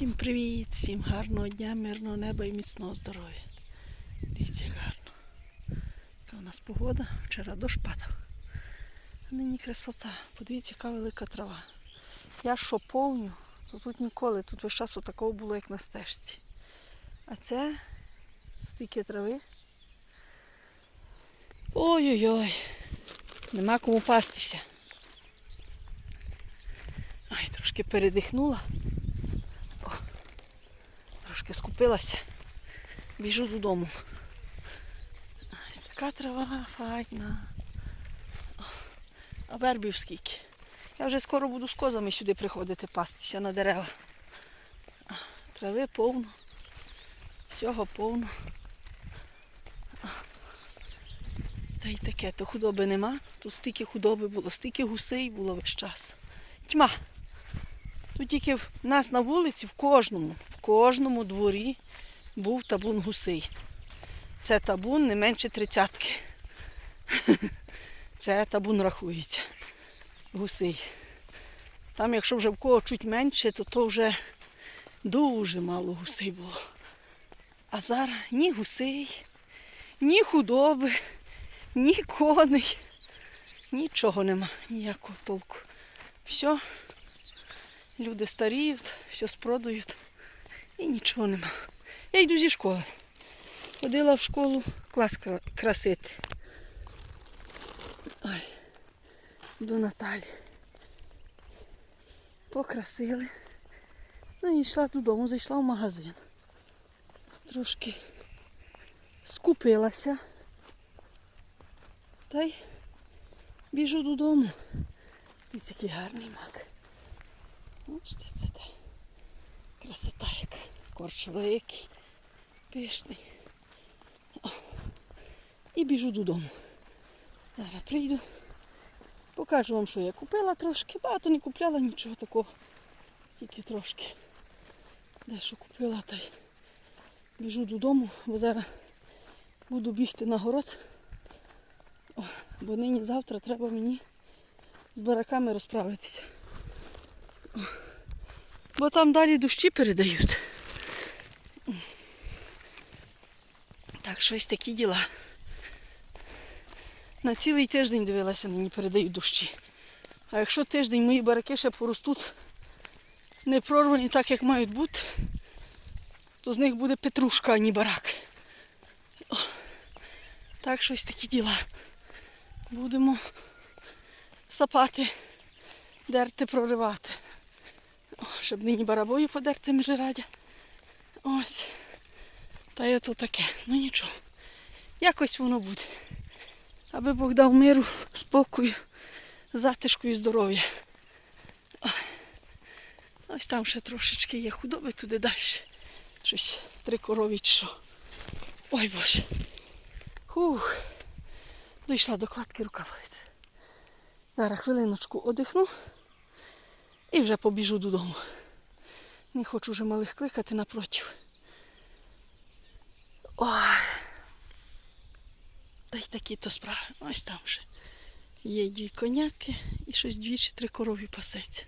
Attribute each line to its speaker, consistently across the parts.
Speaker 1: Всім привіт, всім гарного дня, мирного неба і міцного здоров'я. Дивіться, гарно. Це у нас погода. Вчора дощ падав. А нині красота. Подивіться, яка велика трава. Я що повню, то тут ніколи, тут весь час такого було, як на стежці. А це стільки трави. Ой-ой-ой. Нема кому пастися. Ай, трошки передихнула. Трошки скупилася. Біжу додому. Ось така трава файна. А вербів скільки. Я вже скоро буду з козами сюди приходити пастися на дерева. Трави повно. Всього повно. Та й таке, то худоби нема. Тут стільки худоби було, стільки гусей було весь час. Тьма. Тут тільки в нас на вулиці, в кожному, кожному дворі був табун гусей. Це табун не менше тридцятки. Це табун рахується. Гусей. Там, якщо вже в кого чуть менше, то то вже дуже мало гусей було. А зараз ні гусей, ні худоби, ні коней, нічого нема, ніякого толку. Все, люди старіють, все спродають і нічого нема. Я йду зі школи. Ходила в школу клас красити. Ой, до Наталі. Покрасили. Ну і йшла додому, зайшла в магазин. Трошки скупилася. Та й біжу додому. Ось який гарний мак. Бачите, це та красота. Корч великий, пишний. О. І біжу додому. Зараз прийду. Покажу вам, що я купила трошки. Багато не купляла нічого такого. Тільки трошки. Дещо купила та й біжу додому, бо зараз буду бігти на город. О, бо нині завтра треба мені з бараками розправитися. О, Бо там далі дощі передають. Так, щось такі діла. На цілий тиждень дивилася, нині передають дощі. А якщо тиждень мої бараки ще поростуть не прорвані так, як мають бути, то з них буде петрушка, а не барак. О, так, щось такі діла. Будемо сапати, дерти, проривати. О, щоб нині барабою подерти міжрадя. Ось. Та є то таке. Ну нічого. Якось воно буде. Аби Бог дав миру, спокою, затишку і здоров'я. Ось там ще трошечки є худоби туди далі. Щось три корові чи що. Ой Боже. Фух. Дійшла до кладки, рука болить. Зараз хвилиночку одихну і вже побіжу додому. Не хочу вже малих кликати напротив. Ой. Та й такі то справи. Ось там вже. Є дві коняки і щось дві чи три корові пасеться.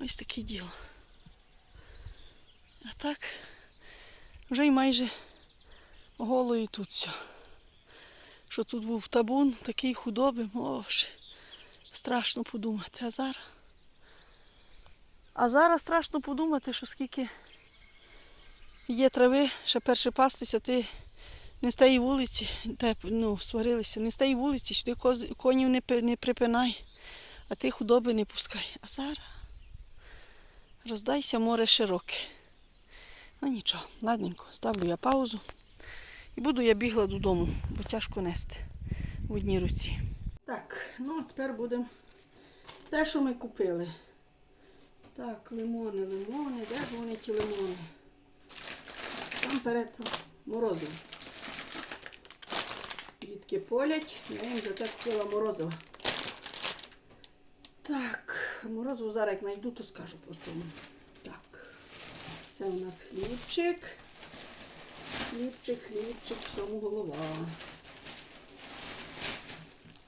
Speaker 1: Ось таке діло. А так, вже й майже голо і тут все. Що тут був табун, такий худоби, може. Страшно подумати. А зараз. А зараз страшно подумати, що скільки є трави, ще перше пастися, ти не з тієї вулиці, де ну, сварилися, не з тієї вулиці, сюди коз- конів не, не припинай, а ти худоби не пускай. А зараз роздайся море широке. Ну нічого, ладненько, ставлю я паузу. І буду я бігла додому, бо тяжко нести в одній руці. Так, ну а тепер будемо те, що ми купили. Так, лимони, лимони, де ж вони ті лимони? Там перед морозиво. Дітки полять, я їм купила морозиво. Так, морозиво зараз як знайду, то скажу чому. Так, це у нас хлібчик. Хлібчик, хлібчик, всьому голова.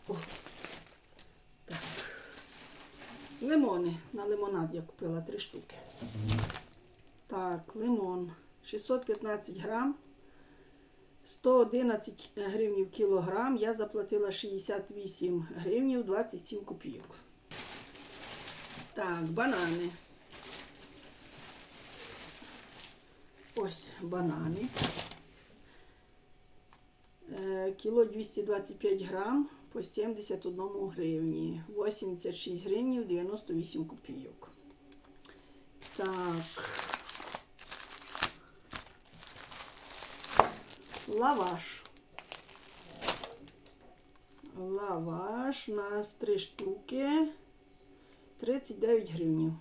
Speaker 1: О. Так. Лимони. На лимонад я купила три штуки. Так, лимон 615 грам. 111 гривнів кілограм. Я заплатила 68 гривнів 27 копійок. Так, банани. Ось банани. Е, Кіло 225 грам по 71 гривні. 86 гривнів 98 копійок. Так. Лаваш. Лаваш у нас 3 штуки. 39 гривнів.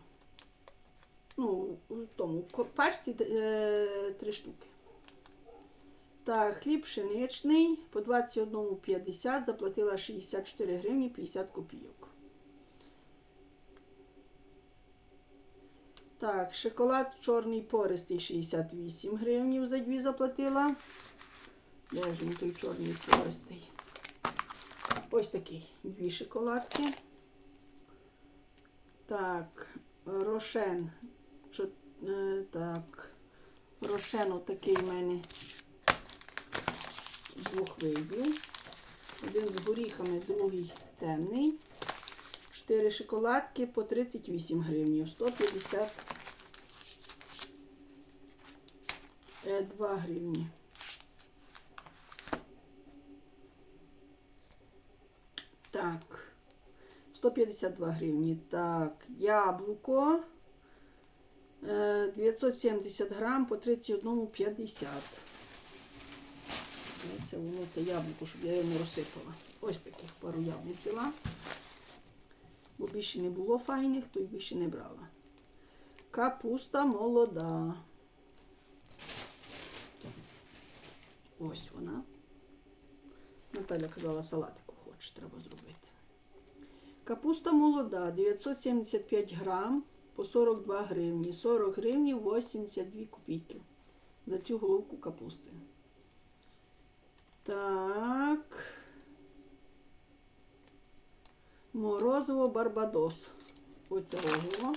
Speaker 1: Ну, в тому ко- пачці 3 штуки. Так, хліб пшеничний по 21,50 заплатила 64 гривні 50 копійок. Так, шоколад чорний пористий 68 гривнів за дві заплатила. Де ж він чорний пористий? Ось такий дві шоколадки. Так, рошен. Чо- е, Так, рошен отакий в мене двох видів. Один з горіхами, другий темний. Чотири шоколадки по 38 гривнів. 152 гривні. Так. 152 гривні. Так, яблуко. е, 970 грам по 31,50. Це воно те яблуко, щоб я не розсипала. Ось таких пару яблук взяла. Бо більше не було файних, то й більше не брала. Капуста молода. Ось вона. Наталя казала, салатику хоче, треба зробити. Капуста молода, 975 грам по 42 гривні. 40 гривні 82 копійки за цю головку капусти. Так. Морозиво Барбадос. Оце ого.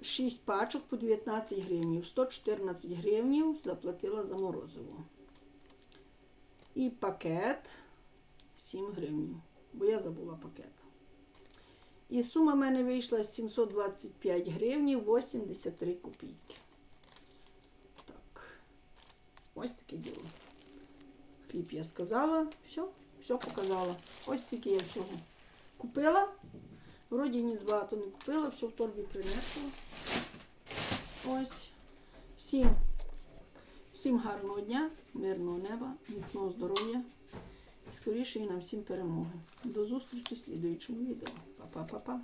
Speaker 1: 6 пачок по 19 гривнів. 114 гривнів заплатила за морозиво. І пакет 7 гривнів. Бо я забула пакет. І сума в мене вийшла 725 гривнів 83 копійки. Так. Ось таке діло. Хліб я сказала, все, все показала. Ось тільки я всього купила. Вроді ні багато не купила, все в торбі принесла. Ось. Всім, всім гарного дня, мирного неба, міцного здоров'я скорішої нам всім перемоги. До зустрічі в слідуючому відео. Па-па-па-па.